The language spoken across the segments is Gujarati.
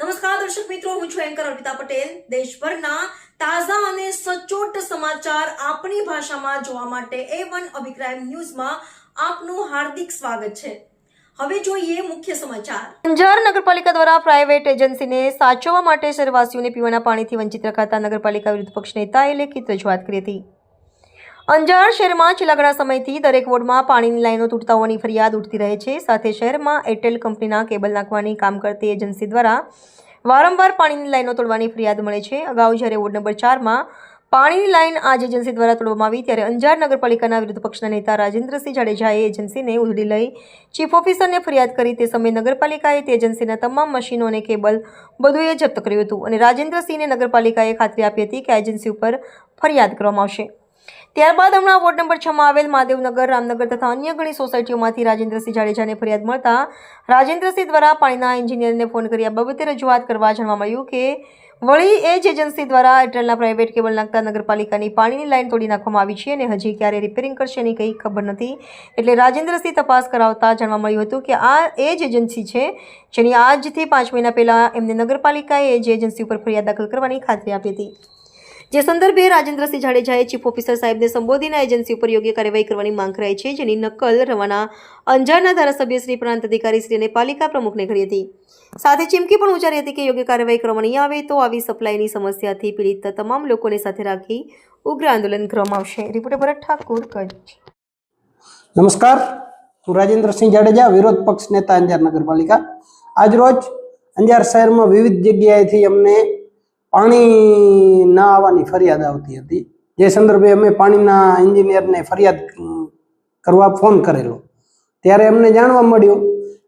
નમસ્કાર, દર્શક મિત્રો, હું છું એન્કર અર્પિતા પટેલ. દેશભરના તાજા અને સચોટ સમાચાર આપણી ભાષામાં જોવા માટે એ વન અભિપ્રાય ન્યૂઝમાં આપનું હાર્દિક સ્વાગત છે. હવે જોઈએ મુખ્ય સમાચાર. અંજાર નગરપાલિકા દ્વારા પ્રાઇવેટ એજન્સીને સાચવવા માટે શહેરવાસીઓને પીવાના પાણીથી વંચિત રખાતા નગરપાલિકા વિરુદ્ધ પક્ષ નેતાએ લેખિત રજૂઆત કરી હતી. અંજાર શહેરમાં છેલ્લા ઘણા સમયથી દરેક વોર્ડમાં પાણીની લાઈનો તૂટતા હોવાની ફરિયાદ ઉઠતી રહે છે. સાથે શહેરમાં એરટેલ કંપનીના કેબલ નાખવાની કામ કરતી એજન્સી દ્વારા વારંવાર પાણીની લાઈનો તોડવાની ફરિયાદ મળે છે. અગાઉ જ્યારે વોર્ડ નંબર ચારમાં પાણીની લાઈન આજ એજન્સી દ્વારા તોડવામાં આવી, ત્યારે અંજાર નગરપાલિકાના વિરુદ્ધ પક્ષના નેતા રાજેન્દ્રસિંહ જાડેજાએ એજન્સીને ઉધડી લઈ ચીફ ઓફિસરને ફરિયાદ કરી. તે સમયે નગરપાલિકાએ તે એજન્સીના તમામ મશીનો અને કેબલ બધુંએ જપ્ત કર્યું હતું અને રાજેન્દ્રસિંહને નગરપાલિકાએ ખાતરી આપી હતી કે એજન્સી ઉપર ફરિયાદ કરવામાં આવશે. ત્યારબાદ હમણાં વોર્ડ નંબર છમાં આવેલ મહાદેવનગર, રામનગર તથા અન્ય ઘણી સોસાયટીઓમાંથી રાજેન્દ્રસિંહ જાડેજાને ફરિયાદ મળતા રાજેન્દ્રસિંહ દ્વારા પાણીના એન્જિનિયરને ફોન કરી આ બાબતે રજૂઆત કરવા જાણવા મળ્યું કે વળી એ જ એજન્સી દ્વારા એરટેલના પ્રાઇવેટ કેબલ નાખતા નગરપાલિકાની પાણીની લાઈન તોડી નાખવામાં આવી છે અને હજી ક્યારે રિપેરિંગ કરશે એની કંઈ ખબર નથી. એટલે રાજેન્દ્રસિંહ તપાસ કરાવતા જાણવા મળ્યું હતું કે આ એ જ એજન્સી છે જેની આજથી પાંચ મહિના પહેલાં એમને નગરપાલિકાએ એ જ એજન્સી ઉપર ફરિયાદ દાખલ કરવાની ખાતરી આપી હતી. જે સંદર્ભે રાજેન્દ્રસિંહ જાડેજાએ ચીફ ઓફિસર સાહેબને સંબોધીને એજન્સી ઉપર યોગ્ય કાર્યવાહી કરવાની માંગ કરાઈ છે, જેની નકલ રવાના અંજારના ધારાસભ્ય શ્રી પ્રાંત અધિકારી શ્રી અને પાલિકા પ્રમુખને કરી હતી. સાથે ચીમકી પણ ઉચ્ચારી હતી કે યોગ્ય કાર્યવાહી કરવામાં નહીં આવે તો આવી સપ્લાયની સમસ્યાથી પીડિત તમામ લોકોને સાથે રાખી ઉગ્ર આંદોલન કરવામાં આવશે. રિપોર્ટર ભરત ઠાકુર, કચ્છ. નમસ્કાર. હું રાજેન્દ્રસિંહ જાડેજા, વિરોધ પક્ષ નેતા અંજાર નગરપાલિકા. આજરોજ અંજાર શહેરમાં વિવિધ જગ્યાએથી અમને પાણી ના આવવાની ફરિયાદ આવતી હતી. જે સંદર્ભે અમે પાણીના એન્જિનિયરને ફરિયાદ કરવા ફોન કરેલો. ત્યારે અમને જાણવા મળ્યું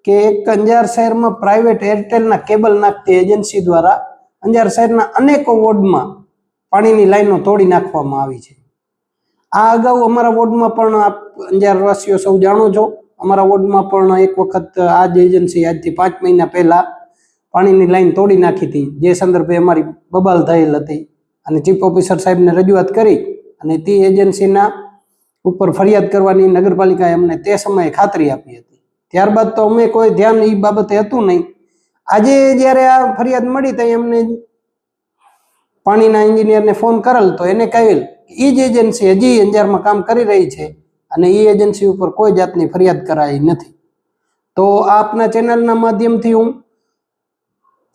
કે એક અંજાર શહેરમાં પ્રાઇવેટ એરટેલના કેબલ નાખતી એજન્સી દ્વારા અંજાર શહેરના અનેકો વોર્ડમાં પાણીની લાઈનો તોડી નાખવામાં આવી છે. આ અગાઉ અમારા વોર્ડમાં પણ આપ અંજારવાસીઓ સૌ જાણો છો. અમારા વોર્ડમાં પણ એક વખત આ જ એજન્સી આજથી પાંચ મહિના પહેલા પાણીની લાઈન તોડી નાખી હતી. જે સંદર્ભે અમારી બબાલ થયેલ હતી. અને ચીફ ઓફિસર સાહેબને રજૂઆત કરી અને તે એજન્સીના ઉપર ફરિયાદ કરવાની નગરપાલિકાએ અમને તે સમયે ખાતરી આપી હતી. ત્યારબાદ તો અમે કોઈ ધ્યાન એ બાબતે હતું નહીં. આજે જ્યારે આ ફરિયાદ મળી તો એમને પાણીના એન્જિનિયરને ફોન કરેલ તો એને કહેલ એ જ એજન્સી હજી અંજારમાં કામ કરી રહી છે અને એ એજન્સી ઉપર કોઈ જાતની ફરિયાદ કરાઈ નથી. તો આપના ચેનલના માધ્યમથી હું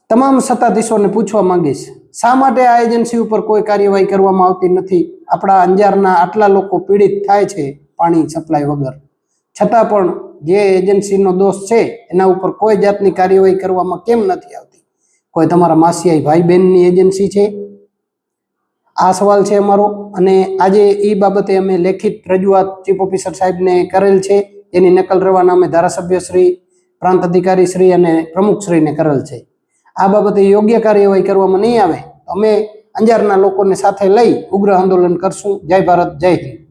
તમામ સત્તાધીશોને પૂછવા માંગીશ, શા માટે આ એજન્સી ઉપર કોઈ કાર્યવાહી કરવામાં આવતી નથી? આપણા અંજારના આટલા લોકો પીડિત થાય છે પાણી સપ્લાય વગર. છતાં પણ જે એજન્સીનો દોષ છે, એના ઉપર કોઈ જાતની કાર્યવાહી કરવામાં કેમ નથી આવતી? કોઈ તમારા માસિયાઈ ભાઈ બહેનની એજન્સી છે? આ સવાલ છે અમારો, અને આજે એ બાબતે અમે લેખિત રજૂઆત ચીફ ઓફિસર સાહેબને કરેલ છે. એની નકલ રવાના અમે ધારાસભ્ય શ્રી પ્રાંત અધિકારી શ્રી અને પ્રમુખ શ્રીને કરેલ છે. આ બાબતે યોગ્ય કાર્યવાહી કરવામાં નહીં આવે. અમે અંજારના લોકોને સાથે લઈ ઉગ્ર આંદોલન કરશું. જય ભારત, જય હિન્દ.